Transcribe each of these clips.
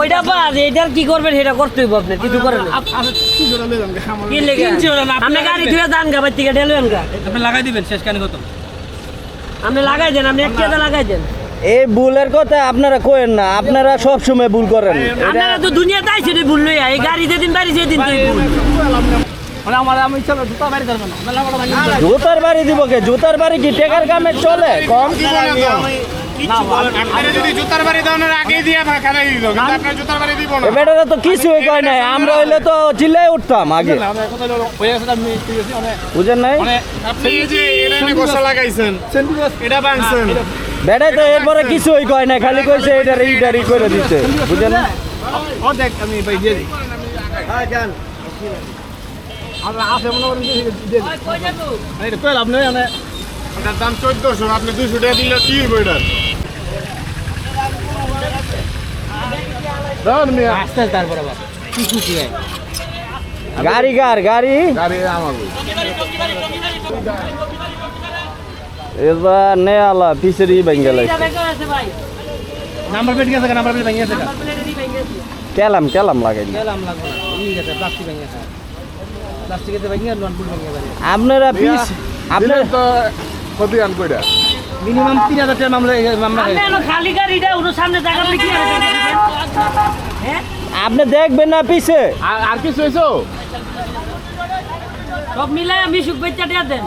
ওইটা বাদ এটার কি করবেন? সেটা করতে হইব আপনি কিছু করেন কি লেগে আপনি গাড়ি ধুয়ে দান গা বাইর থেকে ঢেলবেন গা। আপনি লাগাই দিবেন শেষ কানে কত আপনি লাগাই দেন আপনি একটা লাগাই দেন। এই ভুলের কথা আপনারা কোয়েন না আপনারা সব সময় ভুল করেন। আপনারা তো দুনিয়াতে আইছে রে ভুল লইয়া এই গাড়ি যেদিন বাড়ি যেদিন ভুল। জুতার বাড়ি দিব কে? জুতার বাড়ি কি টেকার কামে চলে? কম? আপনারা যদি জুতার বাড়ি দেওয়ার আগেই দিয়ে খেলাই দিল কিন্তু আপনার জুতার বাড়ি দিব না। এ বেটারা তো কিছুই কয় নাই আমরা হইলে তো চিল্লাই উঠতাম আগে। হয়ে মানে বুঝেন নাই? মানে বেটাই তো এরপরে কিছুই কয় নাই খালি কইছে এটা এইটারই করে দিতে বুঝেন? না ও দেখ আমি ভাই দিয়ে দিই। আমরা আসে মনে করেন দিয়ে দিই মানে কইলাম নয় মানে দাম চোদ্দশো আপনি দুশো টাকা দিলে কি হইব এটার? মিয়া। আসতে তারপর কি খুশি হয় গাড়ি কার গাড়ি? গাড়ি আমার এবার নে আলা পিছেরই ভেঙে এটা লাগছে বেকার আছে ভাই। নাম্বার প্লেট গেছে নাম্বার প্লেট ভেঙে গেছে। কেলাম কেলাম লাগাই গেলাম লাগবো না। ই গেছে প্লাস্টিক ভেঙে গেছে প্লাস্টিকেতে ভেঙে লোন ফুল ভেঙে গেছে আপনারা পিস আপনার তো কত আন কইরা। মিনিমাম তিন হাজার টাকা মামলা মামলা খালি গাড়িটা ওর সামনে জায়গা কি আপনি দেখবেন না পিছে। আর কিছু হইছো সব মিলাই আমি সুখ বেচা দেয়া দেন।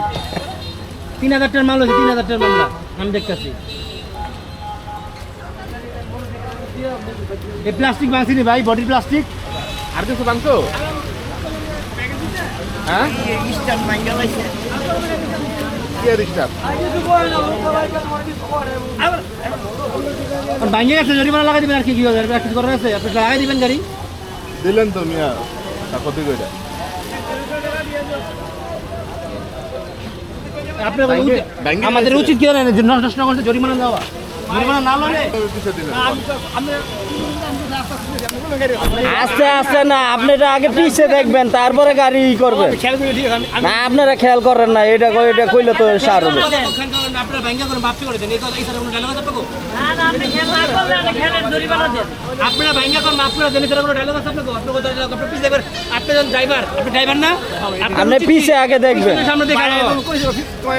তিন হাজার টাকার মামলা হয়েছে তিন হাজার টাকার মামলা আমি দেখতেছি। এই প্লাস্টিক ভাঙছি নি ভাই বডি প্লাস্টিক আর কিছু বানছো হ্যাঁ? কি আর ভাঙে গেছে জরিমানা লাগাই দিবেন আর কি কি হবে আর কিছু করার আছে? আপনি লাগাই দিবেন গাড়ি? দিলেন তো মিয়া তা কত কইরা। আপনার ভাঙে- ভাঙে আমাদের উচিত কি নষ্ট করছে জরিমানা দেওয়া জরিমানা না লাগে আস্তে আস্তে না আপনি এটা আগে পিছে দেখবেন তারপরে গাড়ি ই করবেন না আপনারা খেয়াল করেন না এটা কই- এটা কইলে তো সার আপনার মাফি করে দেন কোনো ডায়লগ আছে আপনাকে না আপনি পিছে দেখবেন আপনি যখন ড্রাইভার আপনি ড্রাইভার না? আপনি পিছে আগে দেখবেন। সামনে দেখে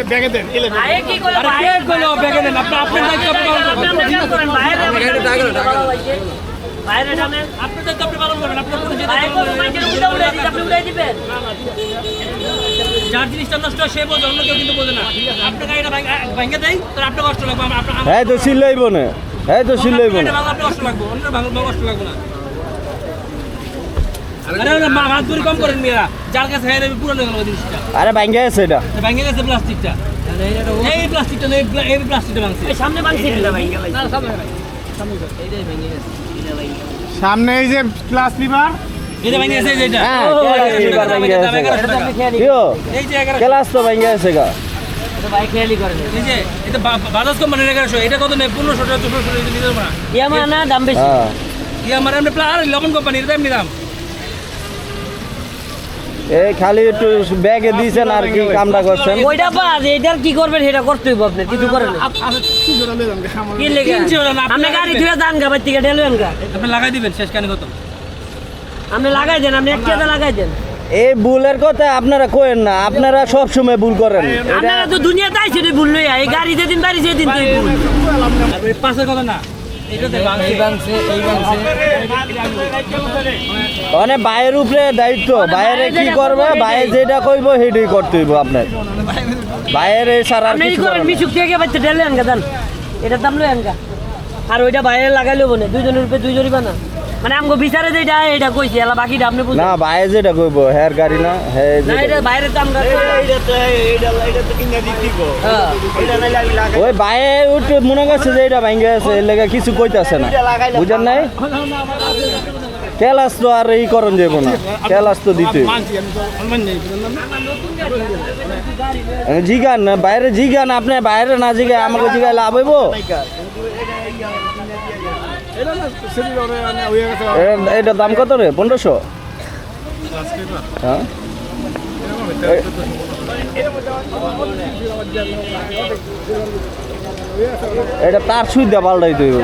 ব্যাগে দেন এলে কি করে আরে ভাইয়ে কে কইলো ব্যাগে দেন আপনি দায়িত্ব করেন। বাইরে বাইরে আপনি পালন করবেন আপনি দিবেন। যার জিনিসটা নষ্ট সে বোঝে অন্য কেউ কিন্তু বোঝে না। আপনার গাড়িটা ভেঙে দেয় তাহলে আপনার কষ্ট লাগবে আপনার হ্যাঁ তো সিলাইব না। হ্যাঁ তো সিলাইব না। আপনার কষ্ট লাগবে অন্য ভাঙলে কষ্ট লাগবে না। আরে ভাঙ্গে আছে এটা। গেছে প্লাস্টিকটা। এই প্লাস্টিকটা এই প্লাস্টিকটা ভাঙছে। এই সামনে ভাই না, সামনে সামনে এইটাই ভেঙে গেছে। সামনে এই যে ক্লাস লিভার। হ্যাঁ, ক্লাস দাম। তো ভাঙ্গে আছে গা এটা বা- বাজাজ কোম্পানির এগারোশো, এটা কত নেই? পনেরোশো টাকা, চোদ্দোশো টাকা, এটা নিতে পারব না। ইয়ামা না দাম বেশি হ্যাঁ আমার আর লবণ কোম্পানি, এটা এমনি দাম। এই খালি একটু ব্যাগে দিয়েছেন আর কি কামটা করছেন। ওইটা বাদ এটার কি করবেন সেটা করতে হইব আপনি কিছু করেন কি লেগে? আপনি গাড়ি ধুয়ে দান গা থেকে গা। আপনি লাগাই দিবেন শেষ কানে কত আপনি লাগাই দেন আপনি একটা লাগাই দেন। এই ভুলের কথা আপনারা কোয়েন না আপনারা সব সময় ভুল করেন। আপনারা তো দুনিয়াতে আইছে রে ভুল লইয়া এই গাড়ি যেদিন বাড়ি যেদিন ভুল। আর কথা না। মানে বাইরের উপরে দায়িত্ব। বাইরে কি করবে? বাইরে যেটা কইব সেটাই করতে হইব আপনার। বাইরে ছাড়া আর আপনি কি কিছু করেন। মিশুক থেকে বাচ্চা ঢেলবেন আনগা দান। এটা দাম লই আনগা। আর ওইটা বাইরে লাগাই বনে দুইজনের রূপে দুইজনই জরিবা না মানে আমগো বিচারে যেটা এটা কইছি এলা বাকিটা আপনি বুঝেন। না বাইরে যেটা কইব হ্যার গাড়ি না হ্যাঁ না এটা বাইরের দাম গা হ্যাঁ। ওই বাইরে উঠে মনে করছে যে এটা ভাঙ্গে আছে এর লেগে কিছু কইতাছে না। বুঝেন নাই? কেলাস তো আর এই করণ যাব না। কেলাস তো দিতে। তো না? জিগান না বাইরে জিগান আপনি বাইরে না জিগে আমাকে জিগাই লাভ হইব? এটা- দাম কত রে? পনেরোশো? হ্যাঁ? এটা তার সুই দিয়ে পাল্টাই তৈরি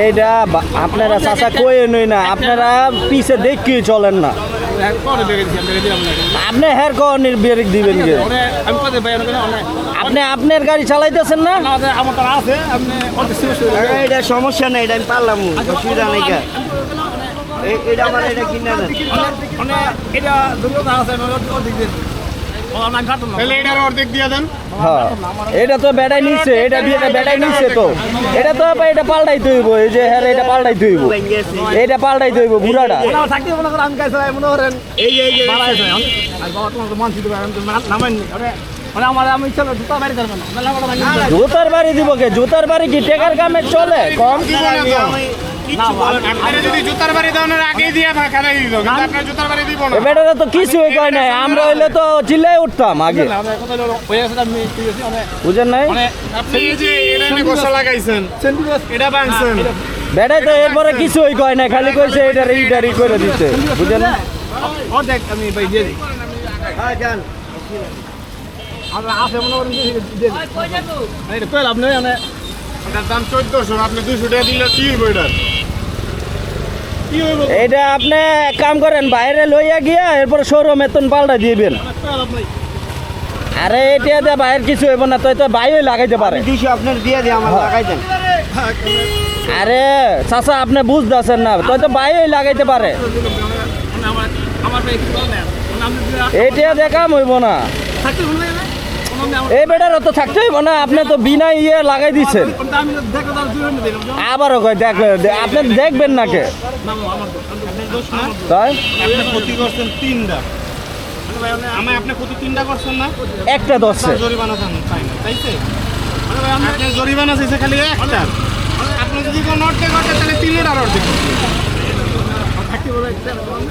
এইটা আপনারা চাচা কয়ে নই না, আপনারা পিছে দেখি চলেন না। আপনি হের কর্নির ব্রেক দিবেন আপনি আপনার গাড়ি চালাইতেছেন না? আমার আছে আপনি এটা সমস্যা নেই এটা আমি পারলাম অসুবিধা নেই এটা আমার এটা কিনে মানে এটা এটা তো বেড়াই নিচ্ছে এটা দিয়ে বেড়াই নিচ্ছে তো। এটা তো এটা পাল্টাই হইব এই যে হ্যাঁ এটা পাল্টাই হইব এটা পাল্টাই বুড়াটা মনে মনে মান মানে জুতার বাড়ি দিব কে? জুতার বাড়ি কি টেকার কামে চলে? কম? দিব বেটারা তো কিছুই কয় নাই আমরা হইলে তো চিল্লাই উঠতাম আগে। আমরা কথা হলো হয়ে গেছে আমি ঠিক আছে অনেক বুঝেন নাই? মানে আপনি এই যে এটা এনে গোসা লাগাইছেন সেন্টিমেন্ট এটা ভাঙছেন। বেটাই তো এরপরে কিছুই কয় খালি কইছে এটা রিডারি করে দিতে বুঝেন? অর্ধেক আমি ভাই দিয়ে দিই। হ্যাঁ। আমরা মনে করেন দিয়ে দিই দিয়ে দিই মানে এটা কইলাম নয় মানে এটার দাম চোদ্দশো আপনি দুইশো টাকা দিলে কি হইব এটার? কি হইব এটা আপনি এক কাম করেন বাইরে লইয়া গিয়া এরপরে শোরুম এতন পাল্টা দিবেন। আরে এটা দে বাইরের কিছু হইব না তুই তো বাইরে লাগাইতে পারে। দুইশো আপনার দিয়ে দিয়ে আমার লাগাই দেন। আরে চাচা আপনি বুঝতেছেন না তুই তো বাইরে লাগাইতে পারে। আমার আমার ভাই কি বলেন আমি এইটা দেখাম হইব না? এই বেটারও তো থাকতে হইব না, আপনি তো বিনা ইয়ে লাগাই দিচ্ছেন আবারও কয়, দেখ আপনি দেখবেন না কে? তাই? একটা দশে জরিমানা তাইছে জরিমানা চাইছে খালি একটা আপনি যদি কোনো অর্ধেক করতে তাহলে তিনটার অর্ধেক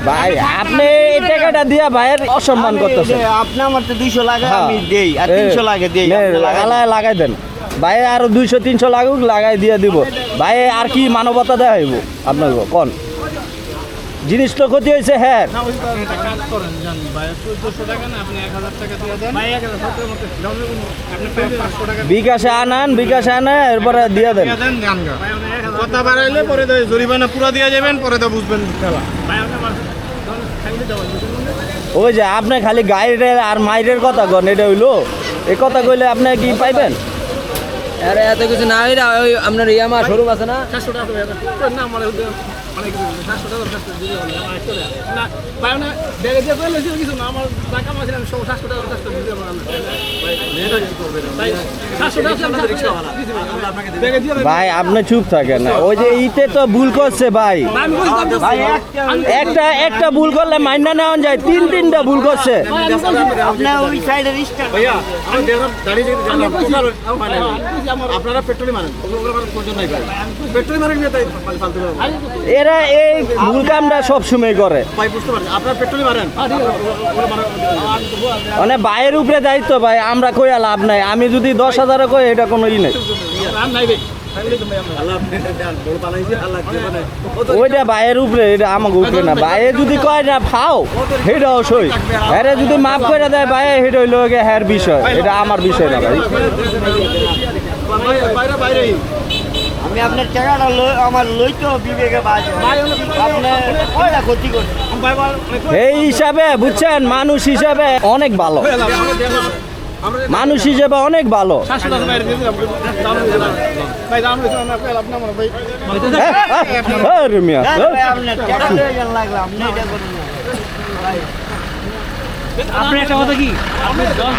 ভাই আপনি এই টাকাটা দিয়া ভাইয়ের অসম্মান করতেছেন আপনি আমার তো দুইশো লাগে হ্যাঁ। আমি দেই আর তিনশো লাগে দেই নে, লাগাই দেন। ভাই আরও দুইশো তিনশো লাগুক লাগাই দিয়ে দিব ভাই আর কি মানবতা দেখাইবো আপনাকে কোন জিনিস তো ক্ষতি হয়েছে হ্যাঁ। কাজ করেন জান ভাই চোদ্দশো টাকা না আপনি এক হাজার টাকা দিয়ে দেন। ভাই এক হাজার সত্তর মতো আপনি পাঁচশো টাকা বিকাশে আনান বিকাশে আনে এরপরে দিয়ে দেন। দিয়ে দেন গান গা কথা বাড়াইলে পরে জরিমানা পুরো দিয়ে যাবেন পরে তো বুঝবেন খেলা। ভাই আপনি আমার খাইলে দেওয়া ওই যে আপনি খালি গাইডের আর মাইরের কথা কন এটা হইল। এই কথা কইলে আপনি কি পাইবেন? আরে এত কিছু না হইরা ওই আপনার ইয়ামা শোরুম আছে না? ভাই আপনি চুপ থাকেন না। ওই যে ইতে তো ভুল করছে ভাই। একটা একটা একটা ভুল করলে মাইনা নেওয়া যায় তিন তিনটা ভুল করছে। আপনার মারেন। মারেন ফালতু এরা এই ভুল কামটা সবসময় করে। ভাই বুঝতে পারছি। আপনারা পেট্রোলই মারেন? মানে ভাইয়ের উপরে দায়িত্ব ভাই আমরা কইয়া লাভ নাই। আমি যদি দশ হাজারও কই এটা কোনো ই নাই। ওইটা ভাইয়ের উপরে এটা আমাকে উপরে না। ভাইয়ে যদি কয় না ফাও সেটাও সই। হ্যাঁ যদি মাফ করে দেয় ভাই সেটা হইল হ্যার বিষয়। এটা আমার বিষয় না ভাই। বাইরে বাইরে। আমি আপনার টাকাটা লই আমার লই তো বিবেকে বাজে আপনি কয়টা ক্ষতি করছেন এই হিসাবে বুঝছেন মানুষ হিসাবে অনেক ভালো মানুষ হিসাবে অনেক ভালো সাতশো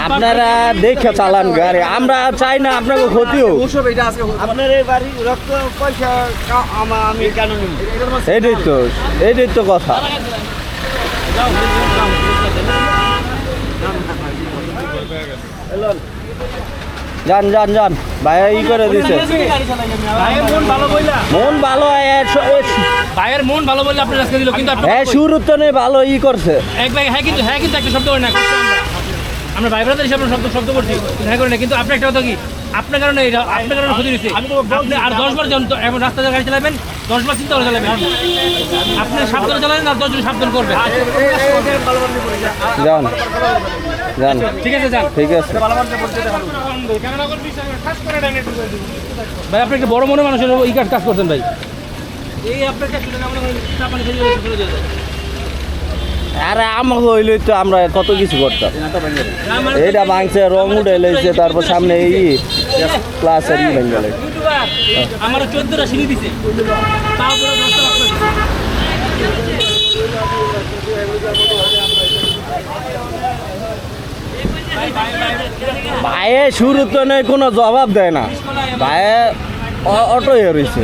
আপনার দেখে চালান গাড়ি। আমরা চাই না আপনাকে ক্ষতি হোক। ওসব এটা আজকে আপনার এই বাড়ি রক্ত পয়সা কা- আমা- আমি কেন নিব এইটাই তো এটাই তো কথা। যান যান যান। ভাইয়া ই করে দিছে। মন ভালো মন ভাইয়ের মন ভালো বললে আপনার আজকে দিল কিন্তু আপনি হ্যাঁ শুরু তো নেই ভালো ই করছে। এক ভাই হ্যাঁ কিন্তু হ্যাঁ কিন্তু একটা শব্দ করে না আমরা আমরা ভাই ব্রাদার হিসেবে আমরা শব্দ শব্দ করছি হ্যাঁ করে না কিন্তু আপনার একটা কথা কি? আপনার কারণে এটা আপনার কারণে ক্ষতি হয়েছে। আপনি আর দশ বার যখন এখন রাস্তাতে গাড়ি চালাবেন দশ বার চিন্তা করে চালাবেন। আপনি সাবধানে চালাবেন আর দশজন সাবধান করবেন। যান। ঠিক আছে যান। ঠিক আছে। ভাই আপনি একটা বড় মনে মানুষের এই কাজ কাজ করতেন ভাই। এই আপনার কাজ আমরা চা পানি খেয়ে চলে যেতে আরে আমাকে হইলে তো আমরা কত কিছু করতাম। এইটা ভাঙছে রং উঠে লেগেছে তারপর সামনে এই আর লেগেছে আমার চোদ্দটা সিঁড়ি দিছে। তারপরে ভাইয়ে শুরু তো নেই কোনো জবাব দেয় না। ভাইয়ে অটো হয়ে রয়েছে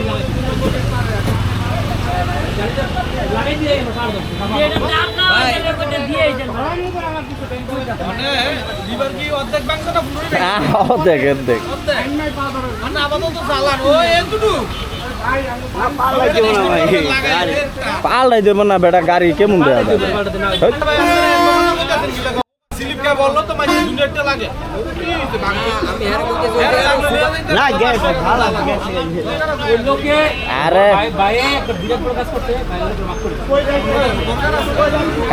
পাল্লাই দেবো না বেটা, গাড়ি কেমন দেওয়া যাবে না। ভালো লোকে আরে। বড়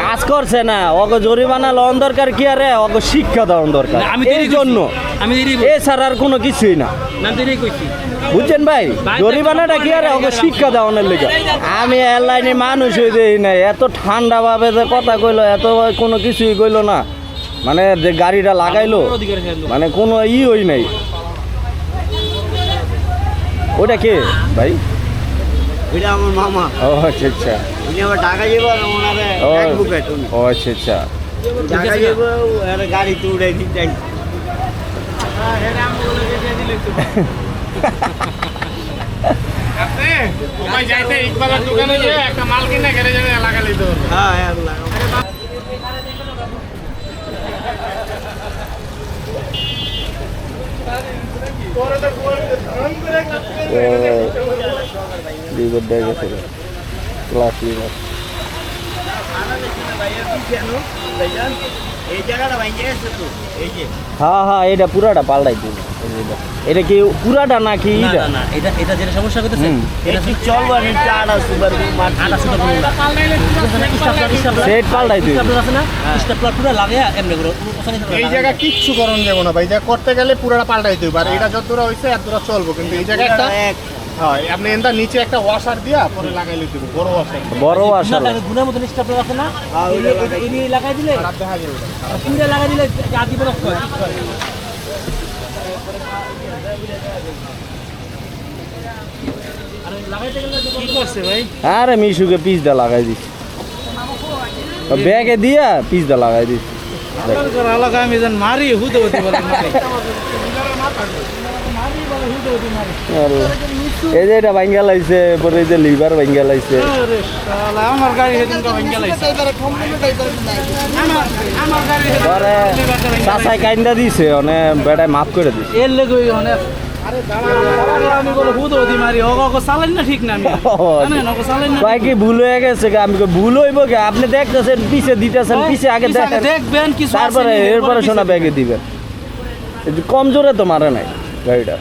কাজ করছে না। ওকে জরিমানা লন দরকার কি আরে? ওকে শিক্ষা দেওয়ার দরকার। না, আমি এই জন্য। আমি এছাড়া আর কোনো কিছুই না। না বুঝছেন ভাই? জরিমানাটা কি আরে? ওকে শিক্ষা দেওয়ানোর লেগে। আমি এয়ারলাইনে মানুষ হয়ে দেই নাই। এত ঠান্ডা ভাবে যে কথা কইলো এত কোনো কিছুই কইলো না। মানে যে গাড়িটা লাগাইলো। মানে কোনো ই হই নাই। ওটা কে ভাই? ওইটা আমার মামা। ও আচ্ছা আচ্ছা। উনি আমার টাকা যাব আর ওনারে ও উনি। ও আচ্ছা আচ্ছা। টাকা যাব আর গাড়ি তো উড়াই দিতে ভাই যাইতে ইকবালের দোকানে গিয়ে একটা মাল কিনে ঘরে যাবে লাগালে তো হ্যাঁ হ্যাঁ লাগাও। লিভার ডে গেছে ক্লাস লিভার হ্যাঁ হ্যাঁ এটা পুরাটা পাল্টাই দিন এটা কি পুরাটা নাকি এটা? না এটা এটা যেটা সমস্যা করতেছে। এটা ঠিক চলবো না সুপার মার আটা সুতা করুন না স্টাপলার স্টাপলার সেট পাল্টাই দিন স্টাপলার আছে না? স্টাপলার পুরো লাগায়া এমনি করে। এই জায়গা কিচ্ছু করণ যাব না ভাই যা করতে গেলে পুরোটা পাল্টাই দিতে পারে এটা যত দূর হয়েছে এত দূর চলবো। কিন্তু এই জায়গায় একটা এক। হয় আপনি এটা নিচে একটা ওয়াশার দিয়া পরে লাগাইলে দিব বড় ওয়াশার বড় আসল গুণের মতন স্টাপলার আছে না? হ্যাঁ, লাগাই এই লাগাই দিলে আর দেখা যাবে। পুরো লাগাই দিলে আদি বরফ হয়। আরে মিশুকে পিস দা লাগাই দিস। ব্যাগে দিয়া পিস দা লাগাই দিস। মারি, হুদে হতে আল্লাহ। এই যে এটা ভাঙ্গা লাইছে পরে এই যে লিভার ভাঙ্গা লাইছে আমার গাড়ি সেদিন লাইছে আমার আমার গাড়ি সেদিন পরে চাচাই কাইন্দা দিছে মানে বেটায় মাফ করে দিছে। এর লেগে অনেক আমি বলে হুদ হতি মারি। ও ও চালান না ঠিক না আমি। জানেন ও চালান না কয় কি ভুল হয়ে গেছে গে? আমি ভুল হইব কে আপনি দেখতেছেন পিছে দিতেছেন পিছে আগে দেখবেন তারপরে এরপরে শোনা ব্যাগে দিবেন। এই কম জোরে তো মারে নাই গাড়িটা।